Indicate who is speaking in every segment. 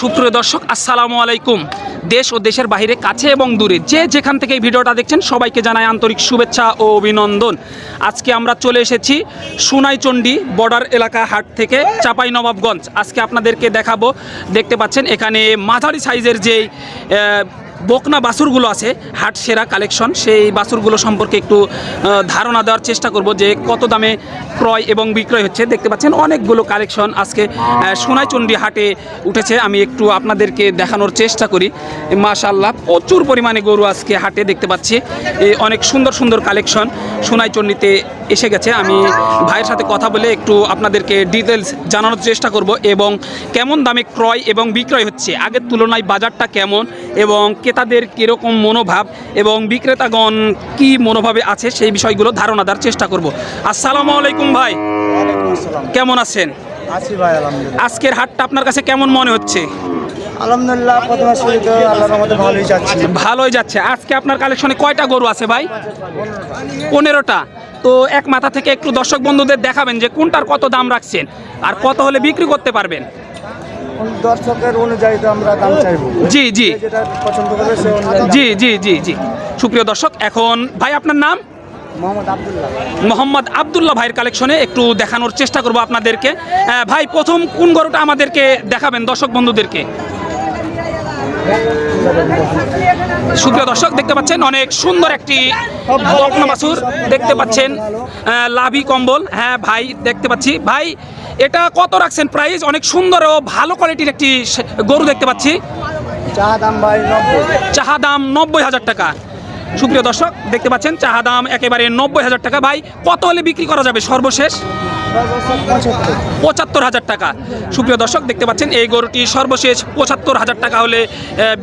Speaker 1: সুপ্রিয় দর্শক, আসসালামু আলাইকুম। দেশ ও দেশের বাইরে, কাছে এবং দূরে যে যেখান থেকে এই ভিডিওটা দেখছেন, সবাইকে জানায় আন্তরিক শুভেচ্ছা ও অভিনন্দন। আজকে আমরা চলে এসেছি সুনাইচণ্ডী বর্ডার এলাকা হাট থেকে চাপাই নবাবগঞ্জ আজকে আপনাদেরকে দেখাবো, দেখতে পাচ্ছেন এখানে মাঝারি সাইজের যেই বকনা বাছুরগুলো আছে, হাট সেরা কালেকশন সেই বাছুরগুলো সম্পর্কে একটু ধারণা দেওয়ার চেষ্টা করব যে কত দামে ক্রয় এবং বিক্রয় হচ্ছে। দেখতে পাচ্ছেন অনেকগুলো কালেকশন আজকে সোনাইচণ্ডী হাটে উঠেছে। আমি একটু আপনাদেরকে দেখানোর চেষ্টা করি। মাশাল্লাহ প্রচুর পরিমাণে গরু আজকে হাটে দেখতে পাচ্ছি। অনেক সুন্দর সুন্দর কালেকশন সোনাইচণ্ডীতে এসে গেছে। আমি ভাইয়ের সাথে কথা বলে একটু আপনাদেরকে ডিটেলস জানানোর চেষ্টা করব এবং কেমন দামে ক্রয় এবং বিক্রয় হচ্ছে। আগের তুলনায় বাজারটা কেমন এবং ক্রেতাদের কীরকম মনোভাব এবং বিক্রেতাগণ কি মনোভাবে আছে সেই বিষয়গুলো ধারণা দেওয়ার চেষ্টা করব। আসসালামু আলাইকুম ভাই। কেমন আছেন?
Speaker 2: আছি ভাই আলহামদুলিল্লাহ।
Speaker 1: আজকের হাটটা আপনার কাছে কেমন মনে হচ্ছে?
Speaker 2: আলহামদুলিল্লাহ প্রথমে শুরু তো আল্লাহর মধ্যে ভালোই যাচ্ছি।
Speaker 1: ভালোই যাচ্ছে। আজকে আপনার কালেকশনে কয়টা গরু আছে ভাই? পনেরোটা। তো এক মাথা থেকে একটু দর্শক বন্ধুদের দেখাবেন যে কোনটার কত দাম রাখছেন আর কত হলে বিক্রি করতে পারবেন।
Speaker 2: দর্শকের অনুযায়ী তো আমরা দাম চাইব।
Speaker 1: জি জি।
Speaker 2: যেটা পছন্দ করবে সে
Speaker 1: জি জি জি জি। সুপ্রিয় দর্শক এখন ভাই আপনার নাম?
Speaker 2: মোহাম্মদ আব্দুল্লাহ।
Speaker 1: মোহাম্মদ আবদুল্লাহ ভাইয়ের কালেকশনে একটু দেখানোর চেষ্টা করব আপনাদেরকে। ভাই প্রথম কোন গরুটা আমাদেরকে দেখাবেন দর্শক বন্ধুদেরকে? সুপ্রিয় দর্শক দেখতে পাচ্ছেন অনেক সুন্দর একটি বকনা বাছুর দেখতে পাচ্ছেন। লাভি কম্বল। হ্যাঁ ভাই দেখতে পাচ্ছি। ভাই এটা কত রাখছেন প্রাইস অনেক সুন্দর ও ভালো কোয়ালিটির একটি গরু দেখতে পাচ্ছি।
Speaker 2: দাম ভাই
Speaker 1: চাহা দাম নব্বই হাজার টাকা। সুপ্রিয় দর্শক দেখতে পাচ্ছেন চাহা দাম একেবারে নব্বই হাজার টাকা। ভাই কত হলে বিক্রি করা যাবে সর্বশেষ?
Speaker 2: পঁচাত্তর
Speaker 1: পঁচাত্তর হাজার টাকা। সুপ্রিয় দর্শক দেখতে পাচ্ছেন এই গরুটি সর্বশেষ পঁচাত্তর হাজার টাকা হলে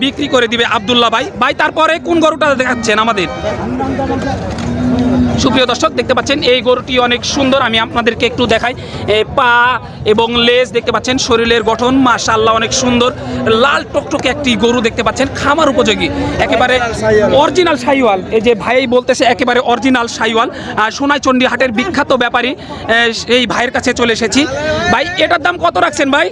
Speaker 1: বিক্রি করে দিবে আবদুল্লাহ ভাই। ভাই তারপরে কোন গরুটা দেখাচ্ছেন আমাদের? সুপ্রিয় দর্শক দেখতে পাচ্ছেন এই গরুটি অনেক সুন্দর। আমি আপনাদেরকে একটু দেখাই। পা এবং লেজ দেখতে পাচ্ছেন শরীরের গঠন মাশাআল্লাহ অনেক সুন্দর। লাল টকটকে একটি গরু দেখতে পাচ্ছেন খামার উপযোগী। একেবারে অরিজিনাল সাইওয়াল। এই যে ভাই বলতেছে একেবারে অরিজিনাল সাইওয়াল। আর সোনাইচণ্ডী হাটের বিখ্যাত ব্যাপারী এই ভাইয়ের কাছে চলে এসেছি। ভাই এটার দাম কত রাখছেন ভাই?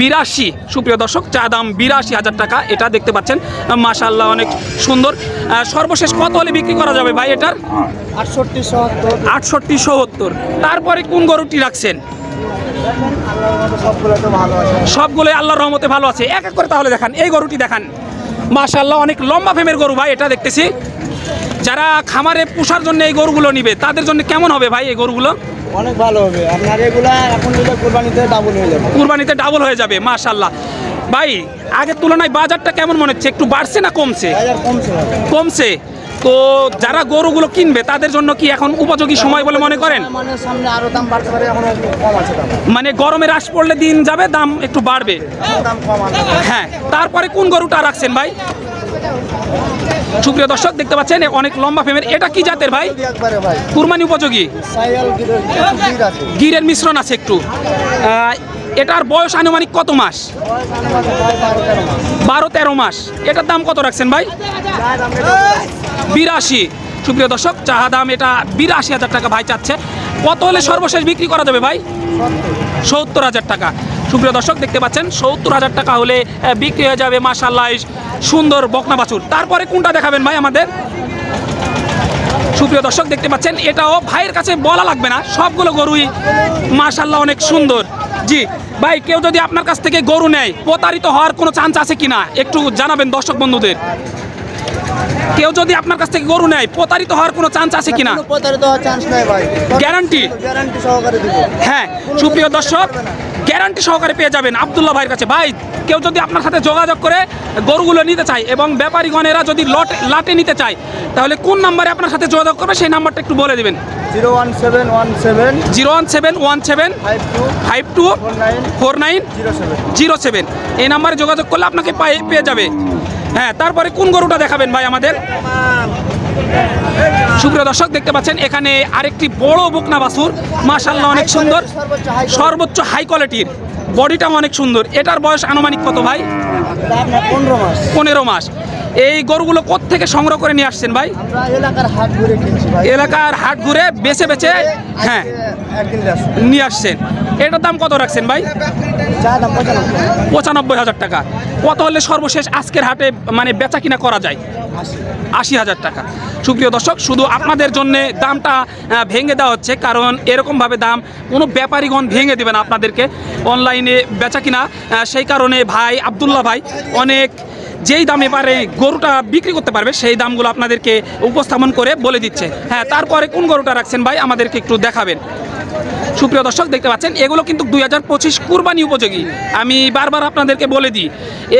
Speaker 1: বিরাশি সুপ্রিয় দর্শক চা দাম বিরাশি হাজার টাকা এটা দেখতে পাচ্ছেন। মাশাল্লাহ অনেক সুন্দর। সর্বশেষ কত হলে বিক্রি করা যাবে ভাই এটার?
Speaker 2: আটষট্টি সত্তর।
Speaker 1: আটষট্টি সত্তর। তারপরে কোন গরুটি রাখছেন?
Speaker 2: সবগুলো
Speaker 1: সবগুলোই আল্লাহর রহমতে ভালো আছে। এক এক করে তাহলে দেখান। এই গরুটি দেখান। মাশাল্লাহ অনেক লম্বা ফেমের গরু ভাই এটা দেখতেছি। যারা খামারে পোষার জন্য এই গরুগুলো নিবে তাদের জন্য কেমন হবে ভাই এই গরুগুলো?
Speaker 2: অনেক ভালো হবে। আপনার এগুলা এখন নিলে কোরবানিতে ডাবল হয়ে যাবে।
Speaker 1: কুরবানিতে ডাবল হয়ে যাবে মাশাল্লাহ ভাই আগের তুলনায় বাজারটা কেমন মনে হচ্ছে একটু বাড়ছে না কমছে?
Speaker 2: বাজার কমছে
Speaker 1: কমছে। তো যারা গরুগুলো কিনবে তাদের জন্য কি এখন উপযোগী সময় বলে মনে করেন?
Speaker 2: মানে সামনে আরও দাম বাড়তে পারে এখন কম আছে দাম।
Speaker 1: মানে গরমের আশ পড়লে দিন যাবে দাম একটু বাড়বে।
Speaker 2: দাম কম
Speaker 1: হ্যাঁ তারপরে কোন গরুটা রাখছেন ভাই? সুপ্রিয় দর্শক, দেখতে পাচ্ছেন অনেক লম্বা ফেমের এটা কি জাতের ভাই? কুরবানি উপযোগী?
Speaker 2: গিরের
Speaker 1: মিশ্রণ আছে একটু। এটার বয়স আনুমানিক কত মাস?
Speaker 2: বারো, তেরো মাস।
Speaker 1: এটার দাম কত রাখছেন ভাই? বিরাশি। সুপ্রিয় দর্শক, চাহা দাম এটা বিরাশি হাজার টাকা ভাই চাচ্ছে। কত হলে সর্বশেষ বিক্রি করা যাবে ভাই? সত্তর হাজার টাকা। সুপ্রিয় দর্শক, দেখতে পাচ্ছেন, সত্তর হাজার টাকা হলে বিক্রি হয়ে যাবে মাশাল্লাহ সুন্দর বকনা বাছুর। তারপরে কোনটা দেখাবেন ভাই আমাদের? সুপ্রিয় দর্শক, দেখতে পাচ্ছেন, এটাও ভাইয়ের কাছে বলা লাগবে না। সবগুলো গরুই মাশাল্লাহ অনেক সুন্দর। জি, ভাই, কেউ যদি আপনার কাছ থেকে গরু নেয়, প্রতারিত হওয়ার কোনো চান্স আছে কিনা? একটু জানাবেন দর্শক বন্ধুদের। কেউ যদি আপনার কাছ থেকে গরু নেয় প্রতারিত হওয়ার কোনো চান্স আছে কিনা?
Speaker 2: প্রতারিত হওয়ার চান্স নাই ভাই।
Speaker 1: গ্যারান্টি
Speaker 2: গ্যারান্টি সহকারে দিব।
Speaker 1: হ্যাঁ সুপ্রিয় দর্শক গ্যারান্টি সহকারে পেয়ে যাবেন আবদুল্লাহ ভাইয়ের কাছে। ভাই কেউ যদি আপনার সাথে যোগাযোগ করে গরুগুলো নিতে চায় এবং ব্যাপারীগণেরা যদি লট লাটে নিতে চায় তাহলে কোন নাম্বারে আপনার সাথে যোগাযোগ করবে সেই নাম্বারটা একটু বলে দেবেন।
Speaker 2: Zero one seven one seven
Speaker 1: zero one seven one seven
Speaker 2: five two four nine zero seven.
Speaker 1: Zero seven. এই নাম্বারে যোগাযোগ করলে আপনাকে পেয়ে যাবে। হ্যাঁ তারপরে কোন গরুটা দেখাবেন ভাই আমাদের? সুপ্রিয় দর্শক দেখতে পাচ্ছেন এখানে আরেকটি বড় বকনা বাছুর। মাশাল্লাহ অনেক সুন্দর।
Speaker 2: সর্বোচ্চ হাই
Speaker 1: কোয়ালিটির। বডিটাও অনেক সুন্দর। এটার বয়স আনুমানিক কত ভাই?
Speaker 2: পনেরো মাস।
Speaker 1: পনেরো মাস এই গরুগুলো থেকে সংগ্রহ করে নিয়ে আসছেন ভাই?
Speaker 2: এলাকার হাট ঘুরে
Speaker 1: বেছে বেছে হ্যাঁ নিয়ে আসছেন। এটার দাম কত রাখছেন ভাই?
Speaker 2: পঁচানব্বই
Speaker 1: হাজার টাকা। কত হলে সর্বশেষ আজকের হাটে মানে বেচা কিনা করা যায়? আশি হাজার টাকা। সুপ্রিয় দর্শক, শুধু আপনাদের জন্য দামটা ভেঙে দেওয়া হচ্ছে, কারণ এরকমভাবে দাম কোনো ব্যাপারীগণ ভেঙে দেবে না আপনাদেরকে অনলাইনে বেচা কিনা। সেই কারণে ভাই আবদুল্লাহ ভাই, অনেক যেই দামে পারে গরুটা বিক্রি করতে পারবে, সেই দামগুলো আপনাদেরকে উপস্থাপন করে বলে দিচ্ছে। হ্যাঁ তারপরে কোন গরুটা রাখছেন ভাই? আমাদেরকে একটু দেখাবেন। সুপ্রিয় দর্শক দেখতে পাচ্ছেন এগুলো কিন্তু দুই হাজার পঁচিশ কুরবানি উপযোগী। আমি বারবার আপনাদেরকে বলে দিই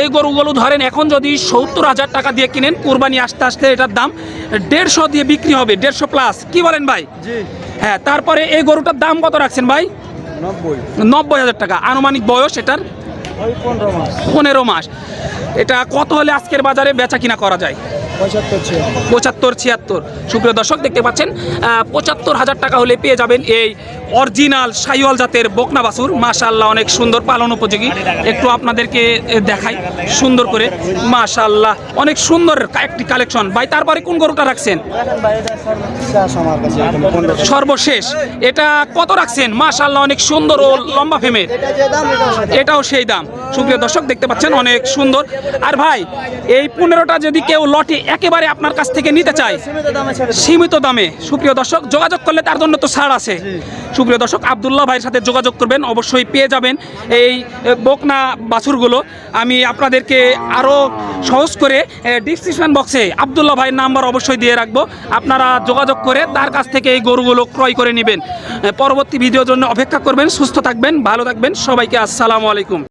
Speaker 1: এই গরুগুলো ধরেন এখন যদি সত্তর হাজার টাকা দিয়ে কিনেন কুরবানি আসতে আসতে এটার দাম দেড়শো দিয়ে বিক্রি হবে দেড়শো প্লাস কি বলেন ভাই? হ্যাঁ তারপরে এই গরুটার দাম কত রাখছেন ভাই?
Speaker 2: নব্বই।
Speaker 1: হাজার টাকা। আনুমানিক বয়স এটার?
Speaker 2: পনেরো মাস।
Speaker 1: এটা কত হলে আজকের বাজারে বেচা কিনা করা যায়?
Speaker 2: পঁচাত্তর
Speaker 1: ছিয়াত্তর। সুপ্রিয় দর্শক, দেখতে পাচ্ছেন পঁচাত্তর হাজার টাকা হলে পেয়ে যাবেন এই অরিজিনাল সাইওয়াল জাতের বকনা বাছুর মাশাল্লাহ অনেক সুন্দর পালন উপযোগী। একটু আপনাদেরকে দেখাই, সুন্দর করে। মাশাল্লাহ অনেক সুন্দর একটি কালেকশন। ভাই, তারপরে কোন গরুটা রাখছেন? সর্বশেষ। এটা কত রাখছেন? মাশাল্লাহ অনেক সুন্দর ও লম্বা ফেমের এটাও সেই দাম। সুপ্রিয় দর্শক, দেখতে পাচ্ছেন, অনেক সুন্দর। আর ভাই, এই পনেরোটা যদি কেউ লটে একেবারে আপনার কাছ থেকে নিতে চায়
Speaker 2: সীমিত দামে।
Speaker 1: সুপ্রিয় দর্শক, যোগাযোগ করলে তার জন্য তো ছাড় আছে। সুপ্রিয় দর্শক, আবদুল্লাহ ভাইয়ের সাথে যোগাযোগ করবেন, অবশ্যই পেয়ে যাবেন এই বকনা বাছুরগুলো। আমি আপনাদেরকে আরও সহজ করে ডিসক্রিপশন বক্সে আবদুল্লাহ ভাইয়ের নাম্বার অবশ্যই দিয়ে রাখব। আপনারা যোগাযোগ করে তার কাছ থেকে এই গরুগুলো ক্রয় করে নেবেন। পরবর্তী ভিডিওর জন্য অপেক্ষা করবেন, সুস্থ থাকবেন, ভালো থাকবেন। সবাইকে আসসালামু আলাইকুম।